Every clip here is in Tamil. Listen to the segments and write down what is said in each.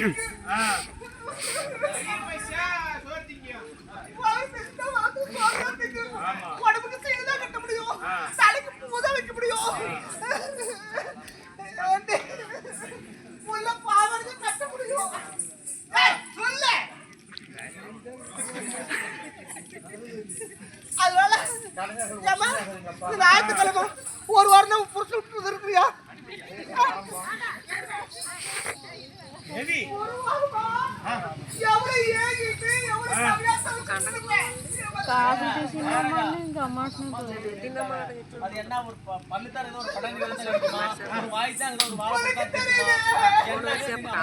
ah. కాదు తీసిందమ్మా ఇంకా అమ్మాట్లేదు அது என்ன ஒரு ப- பல்லுத்தான் ஏதோ ஒரு படங்கு வெள்ளத்துல இருக்குமா? ஒரு வாய்த்தான் ஏதோ ஒரு வாழைப்பழம் உனக்கு தான் தெரியுது. இருக்குமா?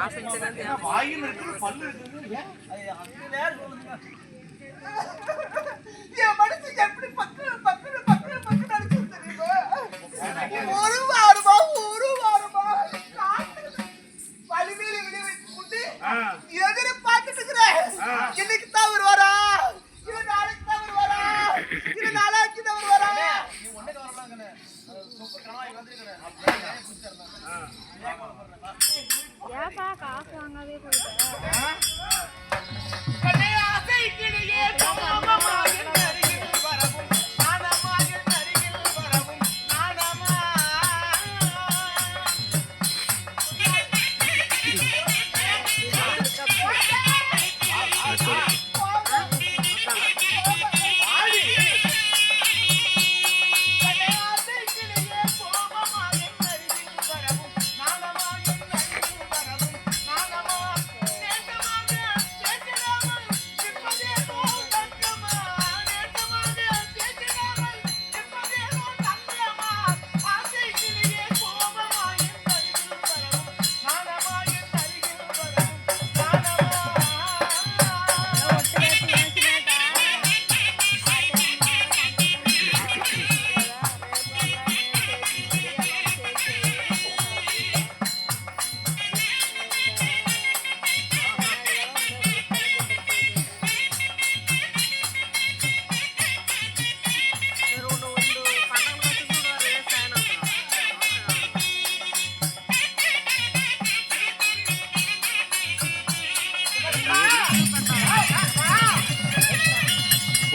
என்ன வாயில் இருக்குது, பல்லு இருக்குது, ஏன்? அது அந்த நேரம் சொல்லுங்க. என் மனசு எப்படி பக்கு கொண்டு எதிர பார்த்துட்டு இருக்கிறேன். இன்னைக்கு தான் வருவாரா இல்ல நாளைக்கு தான் வருவாரா இல்ல நாளாச்சு தான் கணவாய் வந்திருக்கிறேன். ஏப்பா காசு வாங்காதே போயிட்ட.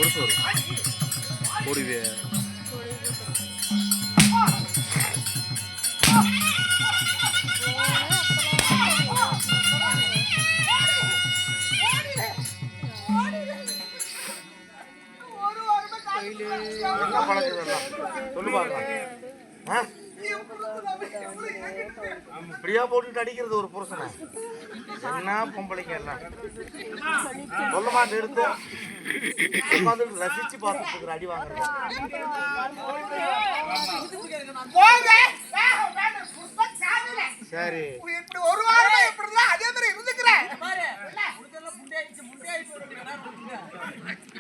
ஒரு வரும். காத்து சொல்லு பாக்கலாம் இப்படியா போட்டு அடிக்கிறது ஒரு புருஷனை. என்ன பொம்பளைங்க எல்லாம்? சொல்ல மாட்டேன் எடுத்து உட்காந்து ரசிச்சு பார்த்துட்டு அடி வாங்குறது. சரி. இப்படி ஒரு வாரமா எப்படி இருந்தா அதே மாதிரி இருந்துக்கிறேன்.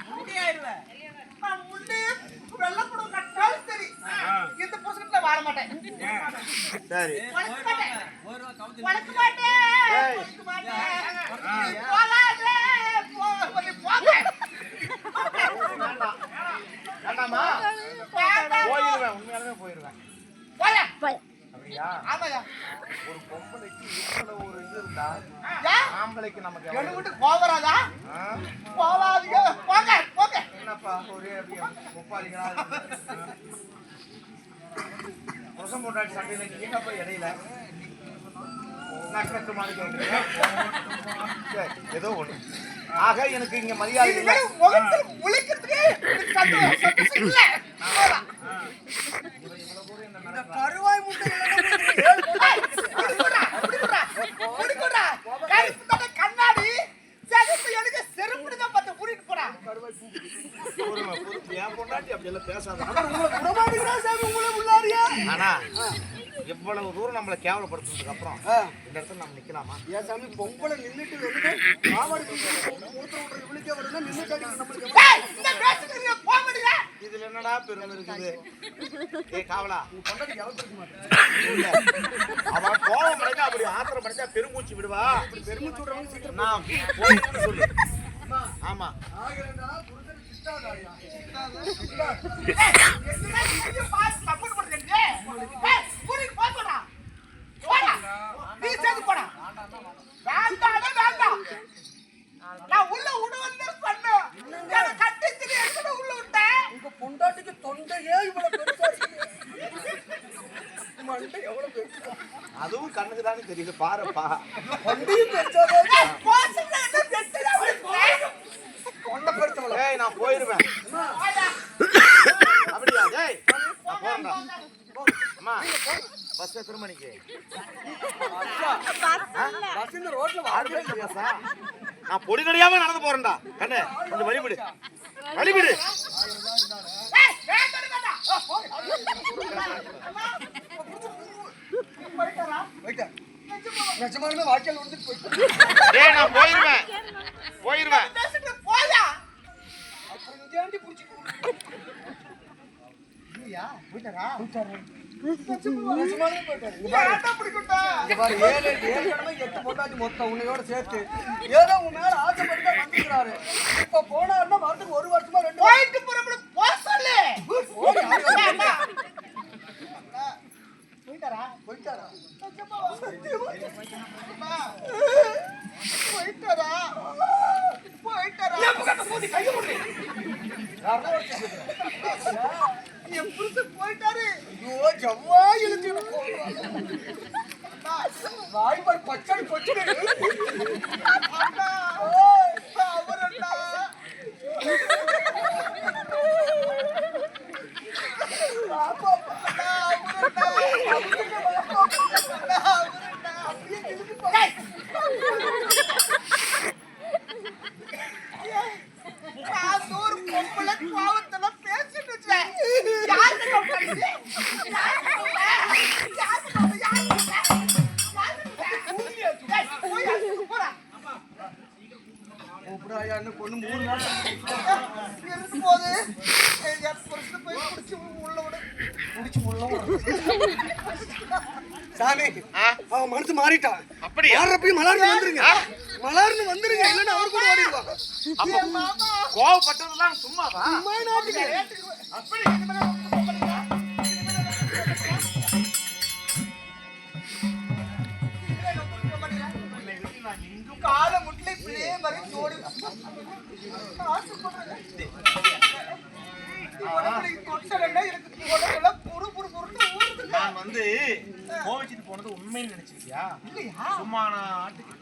முண்டையாயிருவேன். வெள்ளப்படம் இந்த புருஷன்கிட்ட வாழ மாட்டேன். சரி. போயிருவேன் உண்மையாலுமே. ஒரு பொம்பளைக்கு ஒரு இது இருந்தா? ஆம்பளைக்கு நமக்கு எவ்வளவு? விட்டு போவராதா? போவாதீங்க. போங்க போங்க. என்னப்பா ஒரே அப்படியே ஒப்பாளிகளா புருஷன் போட்டாடி சண்டையில நீ என்னப்பா இடையில நக்கத்து மாதிரி கேட்குறீங்க சரி, ஏதோ ஒண்ணு. ஆக எனக்கு இங்க மரியாதை இல்லை இனிமேல் முகத்தில் முழிக்கிறதுக்கு எனக்கு சந்தோஷம் சந்தோஷம் இல்ல போலாம். இந்த கருவாய் முட்டை ஏய், இப்படி கொடுடா, இப்படி கொடுடா, இப்படி கொடுடா. கருப்பு தட்டை கண்ணாடி சிகப்பு எனக்கு செருப்புன்னு தான் பார்த்து கூட்டிட்டு போடா பொறுமை, பொறுமை. என் பொண்டாட்டி அப்படி எல்லாம் பேசாத விடமாட்டேங்கிறா சாமி உங்களை உள்ளாரியா ஆனா இவ்வளவு தூரம் நம்மளை கேவலப்படுத்துனதுக்கு அப்புறம் ஆ. இந்த இடத்துல நம்ம நிக்கலாமா ஏன் சாமி பொம்பளை நின்னுட்டு வந்து மாவாடி மூத்த விடுற இவளுக்கே வருதுன்னா நம்மளுக்கு? இதுல என்னடா பெருமை இருக்குது? ஏய் காவலா உன் பொண்டாட்டி எவத்திருக்க மாட்டேன். இல்ல. அவ கோவம் படைச்சா அப்படி ஆத்திரம் படைச்சா பெருமூச்சு விடுவா. இப்படி பெருமை சொல்றவங்க சீக்கிரம் நான் சொல்லு. ஆமா. ஆகிறேன்டா, புருஷனை திட்டாதாயா. உங்க பொண்டாட்டிக்கு தொண்டையே இவ்வளவு பெருசா இருக்கு. மண்டை எவ்வளவு பெருசா அதுவும் கண்ணுக்கு தானே தெரியுது பாருப்பா. மண்டையும் பெருசாதான் கொண்ட பெருத்தவள ஏய் நான் போயிருவேன். அப்படியா டேய் நான் போறேன்டா. அம்மா. பஸ் எத்தனை மணிக்கு பஸ் இந்த ரோட்ல நான் பொடி கிடையாம நடந்து போறேன்டா. கண்ணு கொஞ்சம் போயிட்டேன். டேய் நான் போயிருவேன். போயிருவேன். போயிட்டாரா போயிட்டாரு? போயிட்டாரு? சேர்த்து ஏதோ உன் மேல ஆசைப்பட்டு வந்துக்கிறாரு இப்ப போனாருன்னா வரதுக்கு ஒரு வருஷமா ரெண்டு போயிட்டு போயிட்டாரா போயிட்டாரா யாருன்னா ஒருத்தர் கேக்குறாரு. ஐயோ, வந்துருங்க இல்லன்னா அவர் கூட ஓடிடுவான். அப்ப கோவப்பட்டதெல்லாம் சும்மாவா? அம்மா நாட்டுக்கு அப்படி கால முட்டிலே பிளே மாதிரி ஜோடி நான் வந்து கோவிச்சிட்டு போனது உண்மைன்னு நினைச்சிருக்கியா? சும்மா நான் ஆட்டுக்கு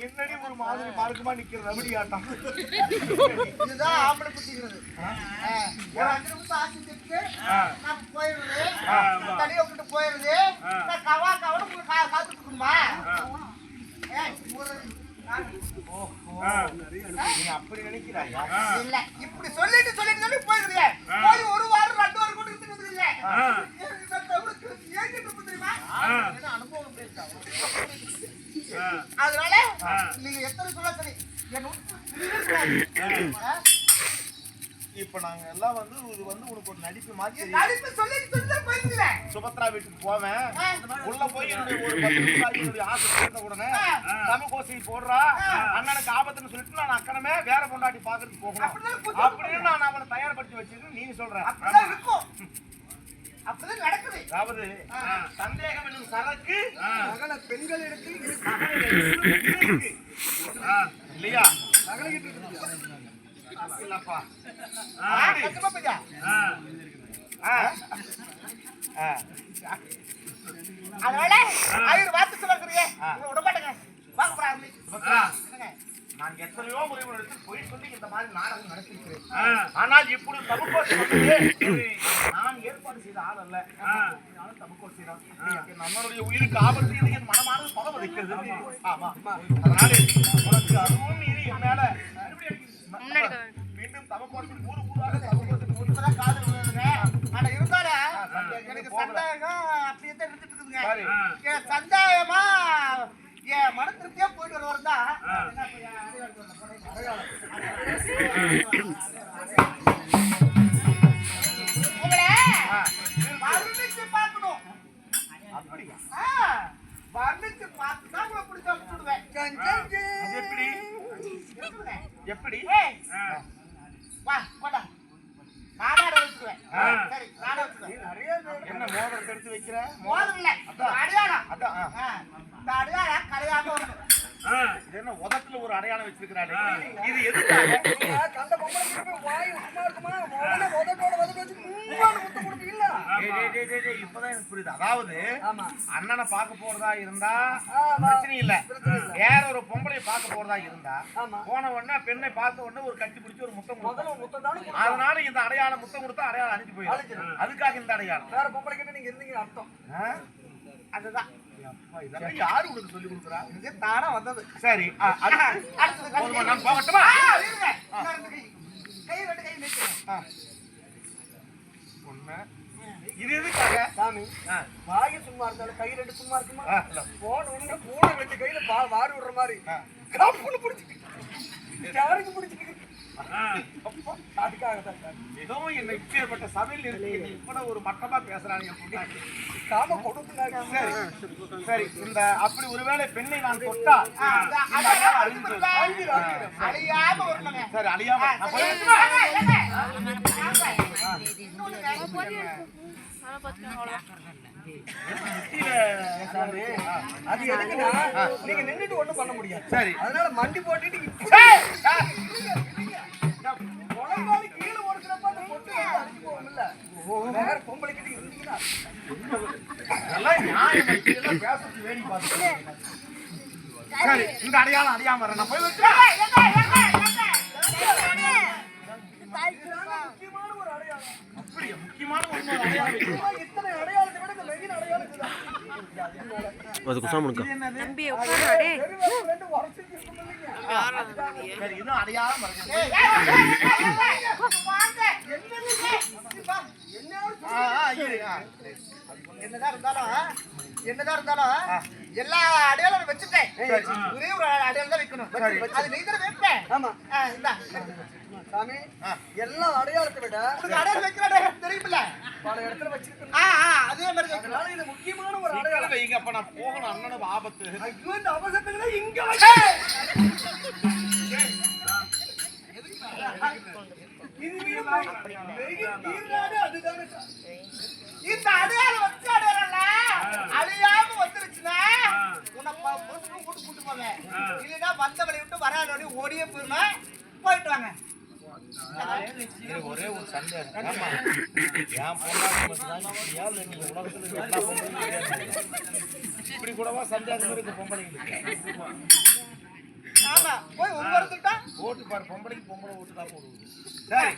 என்னடி ஒரு மாதிரி மார்க்கமா நிக்கிற ரபடி ஆட்டம் இதுதான் ஆம்பளை குத்திக்கிறது ஒரு அஞ்சு நிமிஷம் ஆசை திட்டு நான் போயிடுறது தனியா விட்டு போயிடுறது நான் கவா கவனம் காத்துட்டு இருக்கணுமா ஏய், ஒரு- ஓஹோ நீ அப்படி நினைக்கிறாயா இல்ல. இப்படி சொல்லிட்டு சொல்லிட்டு சொல்லி போயிருக்கீங்க போய் ஒரு வாரம் ரெண்டு வாரம் கூட அனுபவம் பேசுறா. அதனால நீங்க எத்தனை சொல்ல சரி ஆ? இப்ப நாங்க எல்லாம் வந்து இது வந்து உனக்கு ஒரு நடிப்பு தெரியுது. நடிப்பு சொல்லிட்டு போயிருக்கீங்க சுபத்ரா வீட்டுக்கு போவேன். உள்ள போய் என்னுடைய ஒரு பத்து நிமிஷம் என்னுடைய ஆசை தீர்ந்த உடனே தமிழ் கோசி போடுறா. அண்ணனுக்கு ஆபத்துன்னு சொல்லிட்டு நான் அக்கனமே வேற பொண்டாட்டி பாக்குறதுக்கு போகணும். அப்படின்னு நான் அவனை தயார்படுத்தி வச்சிருக்கேன். நீ சொல்ற. அப்படிதான் நடக்குது. அதாவது சந்தேகம் என்னும் சரக்கு சகல பெண்களிடத்தில் இருக்கு. இருக்கு. இல்லையா? அதனால ஆயிரம் வார்த்தை சொல்லுறீங்க விட மாட்டேங்க. வாங்க போறாங்க சுபத்ரா, நான் எத்தனையோ முறை உன்னிடத்தில் பொய் சொல்லி இந்த மாதிரி நாடகம் நடத்திருக்கிறேன். ஆனால் இப்படி வந்தது நான் ஏற்பாடு செய்த ஆள் அல்ல. செய்தான் நம்மளுடைய உயிருக்கு ஆபத்து என் மனமானது பலம் வைக்கிறது. ஆமா. அதனால உனக்கு மீண்டும் தமக்கோசி ஊரு ஊராக தமக்கோசி ஊரு இப்பதான் காதல். ஆனா இருந்தாலும் எனக்கு போகல. சந்தேகம் அப்படியே தான் இருந்துட்டு இருக்குதுங்க. என் சந்தேகமா என் மன திருப்தியா போயிட்டு வரவன் தான். வர்ணிச்சு பார்க்கணும். அப்படியா? வர்ணிச்சு பார்த்து தான் உங்களை பிடிச்சு எப்படி. எப்படி ஏய், வா, வாடா. நானே அதை வச்சுக்குவேன். சரி, நானே வச்சுக்குவேன். என்ன மோதிரம் இல்ல, அடையாளம். இந்த அடையாளம். இது என்ன உதட்டுல ஒரு அடையாளம் வச்சிருக்கிறாரு இது எதுக்காக? கண்ட பொம்பளை இப்பதான் எனக்கு புரியுது. அதாவது. அண்ணனை பார்க்க போறதா இருந்தா. பிரச்சனை இல்ல. வேற ஒரு பொம்பளை பார்க்க போறதா இருந்தா. போன உடனே பெண்ணை பார்த்த உடனே ஒரு கட்டி பிடிச்சி ஒரு முத்தம் தானே அதனால இந்த அடையாளம் முத்தம் கொடுத்தா அடையாளம் அழிஞ்சு போயிடும். அதுக்காக இந்த அடையாளம். வேற பொம்பளை கிட்ட நீங்க இருந்தீங்க அர்த்தம்? அதுதான். இதெல்லாம் யாரு உனக்கு சொல்லி கொடுக்குறா? இது தானா வந்தது. சரி நான் போகட்டுமா? கை. ரெண்டு. இது எதுக்காக? சாமி. வாய் சும்மா இருந்தாலும் கை ரெண்டு சும்மா இருக்குமா. போன உடனே பூனை ரெண்டு கையில பா வாரி விடுற மாதிரி. காப்புன்னு பிடிச்சிட்டு. யாருக்கு பிடிச்சிட்டு. அதுக்காக தான் மிகவும் என்னை இப்பேற்பட்ட சபையில் இருக்கு. இவ்வளவு ஒரு மட்டமா பேசுறாங்க. காம கொடுக்குனாங்க சரி சரி. இந்த அப்படி ஒருவேளை பெண்ணை நான் போயிடும். அழியாம சரி அழியாம. அது எதுக்குன்னா நீங்க நின்னுட்டு ஒண்ணும் பண்ண முடியாது சரி அதனால மண்டி போட்டுட்டு. முழங்கால கீழே ஓடுறப்ப அந்த பொட்டு வந்து அடிச்சு போகும்ல வேற பொம்பளை கிட்ட இருந்தீங்கன்னா இதெல்லாம் நியாயம் இல்லை. இதெல்லாம் பேசுறது வேடிக்கை பார்த்துட்டு. சரி இந்த அடையாளம் அழியாம வரேன் நான் போய் வைக்கிறேன் முக்கியமான ஒரு அடையாளம் அப்படியா முக்கியமான ஒண்ணு ஒரு அடையாளம் இருக்கு. இத்தனை அடையாளத்தை விட இந்த மெயின் அடையாளம் தம்பி இன்னும் அடையாளம் இரு, ஆ. என்னதான் இருந்தாலும் என்னதான் இருந்தாலும் எல்லா அடையாளம் வச்சுட்டேன். ஒரே ஒரு அடையாளம் தான் வைக்கணும். அது நீ தானே வைப்பேன் ஆமா. இந்தா. சாமி. எல்லா அடையாளத்தை விட அடையாளம் வைக்கிற அடையாளம் தெரியுமில்ல? பல இடத்துல வச்சிருக்கேன் அதே மாதிரி அதனால இது முக்கியமான ஒரு அடையாளம். வைங்க அப்ப நான் போகணும் அண்ணனுக்கு ஆபத்து. ஐயோ இந்த அவசரத்துல இங்க வச்சு. இந்த அடையாளம் வச்சு அடையாளம்ல அழியாம வந்துருச்சுன்னா உன்னை கூட்டு கூட்டு போங்க இல்லைன்னா வந்த வழி விட்டு வராத ஓடியே போயிடணும் போயிட்டு வாங்க. ஒரே ஒரு சந்தேகம் என் பொண்டாட்டி மட்டும்தான் இப்படியா இல்ல நீங்க உலகத்துல எல்லா பொம்பளையும் இப்படி கூடவா சந்தேகம் இருக்கு பொம்பளைங்களுக்கு ஓட்டு பாரு பொம்பளைக்கு பொம்பளை ஓட்டு தான் போடுவது சரி